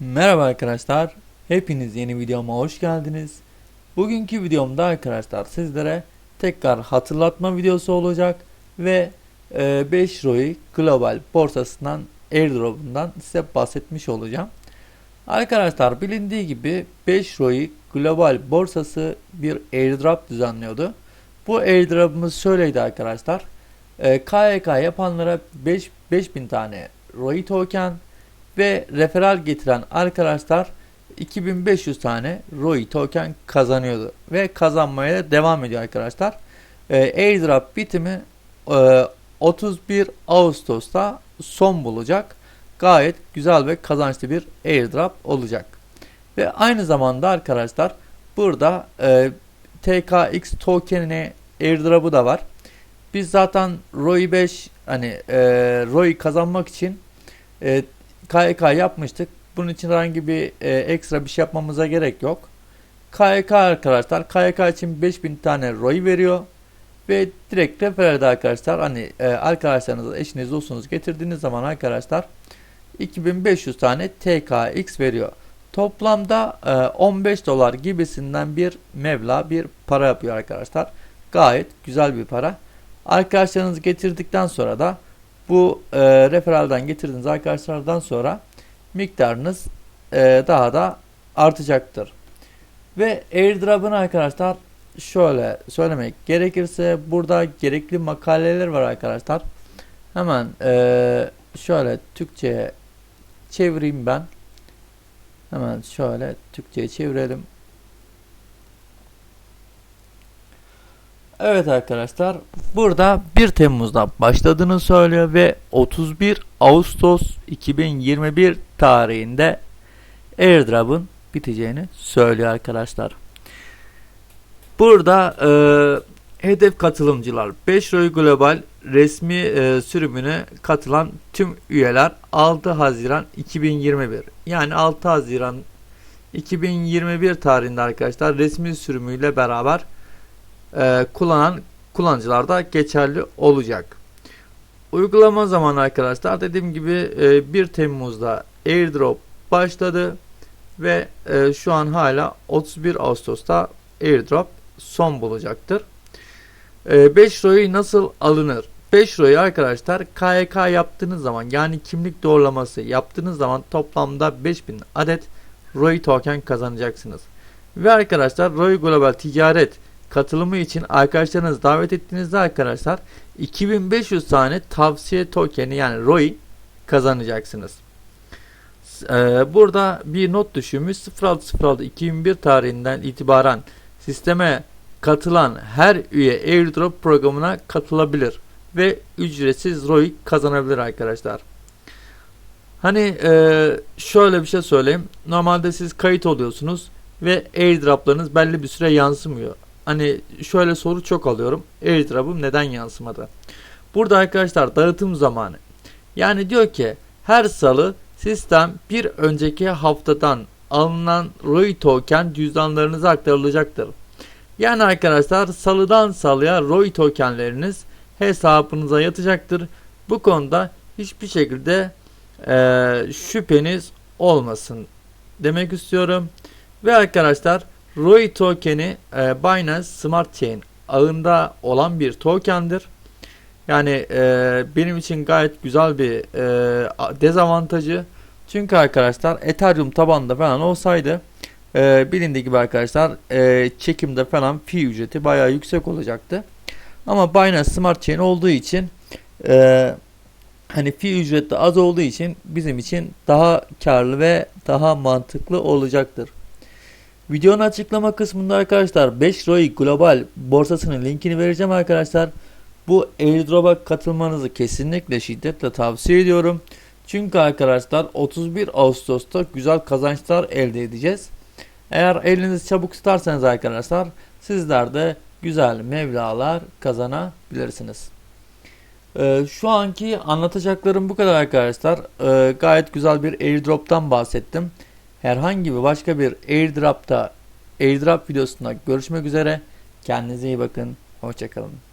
Merhaba arkadaşlar. Hepiniz yeni videoma hoş geldiniz. Bugünkü videomda arkadaşlar sizlere tekrar hatırlatma videosu olacak ve e, 5 ROI global borsasından airdrop'undan size bahsetmiş olacağım. Arkadaşlar bilindiği gibi 5 ROI global borsası bir airdrop düzenliyordu. Bu airdrop'ımız şöyleydi arkadaşlar. E, KYK yapanlara 5 5000 tane ROI token ve referral getiren arkadaşlar 2500 tane ROI token kazanıyordu ve kazanmaya da devam ediyor arkadaşlar. E, airdrop bitimi e, 31 Ağustos'ta son bulacak. Gayet güzel ve kazançlı bir airdrop olacak. Ve aynı zamanda arkadaşlar burada e, TKX tokenine airdrop'u da var. Biz zaten ROI 5 hani e, ROI kazanmak için e, KYK yapmıştık. Bunun için herhangi bir e, ekstra bir şey yapmamıza gerek yok. KYK arkadaşlar KYK için 5000 tane ROI veriyor. Ve direkt refererde arkadaşlar hani e, arkadaşlarınızı eşiniz dostunuz getirdiğiniz zaman arkadaşlar 2500 tane TKX veriyor. Toplamda e, 15 dolar gibisinden bir meblağ bir para yapıyor arkadaşlar. Gayet güzel bir para. Arkadaşlarınızı getirdikten sonra da bu e, referalden getirdiğiniz arkadaşlardan sonra miktarınız e, daha da artacaktır. Ve airdrop'ın arkadaşlar şöyle söylemek gerekirse burada gerekli makaleler var arkadaşlar. Hemen e, şöyle Türkçe'ye çevireyim ben. Hemen şöyle Türkçe'ye çevirelim. Evet arkadaşlar burada 1 Temmuz'da başladığını söylüyor ve 31 Ağustos 2021 tarihinde airdrop'un biteceğini söylüyor arkadaşlar. Burada e, hedef katılımcılar 5 Roy Global resmi e, sürümüne katılan tüm üyeler 6 Haziran 2021 yani 6 Haziran 2021 tarihinde arkadaşlar resmi sürümüyle beraber e, kullanan kullanıcılarda geçerli olacak. Uygulama zamanı arkadaşlar dediğim gibi e, 1 Temmuz'da airdrop başladı ve e, şu an hala 31 Ağustos'ta airdrop son bulacaktır. E, 5 ROI nasıl alınır? 5 ROI arkadaşlar KYK yaptığınız zaman yani kimlik doğrulaması yaptığınız zaman toplamda 5000 adet ROI token kazanacaksınız. Ve arkadaşlar ROI Global Ticaret katılımı için arkadaşlarınızı davet ettiğinizde arkadaşlar 2500 tane tavsiye tokeni yani ROI kazanacaksınız. Ee, burada bir not düşümüz 06.06.2001 tarihinden itibaren sisteme katılan her üye airdrop programına katılabilir ve ücretsiz ROI kazanabilir arkadaşlar. Hani e, şöyle bir şey söyleyeyim. Normalde siz kayıt oluyorsunuz ve airdroplarınız belli bir süre yansımıyor. Hani şöyle soru çok alıyorum. Airdrop'um neden yansımadı? Burada arkadaşlar dağıtım zamanı. Yani diyor ki her salı sistem bir önceki haftadan alınan ROI token cüzdanlarınıza aktarılacaktır. Yani arkadaşlar salıdan salıya ROI tokenleriniz hesabınıza yatacaktır. Bu konuda hiçbir şekilde e, şüpheniz olmasın demek istiyorum. Ve arkadaşlar ROI tokeni e, Binance Smart Chain ağında olan bir tokendir. Yani e, benim için gayet güzel bir e, dezavantajı. Çünkü arkadaşlar Ethereum tabanında falan olsaydı e, bilindiği gibi arkadaşlar e, çekimde falan fee ücreti bayağı yüksek olacaktı. Ama Binance Smart Chain olduğu için e, hani fee ücreti az olduğu için bizim için daha karlı ve daha mantıklı olacaktır. Videonun açıklama kısmında arkadaşlar 5 ROI Global borsasının linkini vereceğim arkadaşlar. Bu airdrop'a katılmanızı kesinlikle şiddetle tavsiye ediyorum. Çünkü arkadaşlar 31 Ağustos'ta güzel kazançlar elde edeceğiz. Eğer elinizi çabuk tutarsanız arkadaşlar sizler de güzel mevlalar kazanabilirsiniz. Ee, şu anki anlatacaklarım bu kadar arkadaşlar. Ee, gayet güzel bir airdrop'tan bahsettim. Herhangi bir başka bir airdrop'ta airdrop videosunda görüşmek üzere. Kendinize iyi bakın. Hoşçakalın.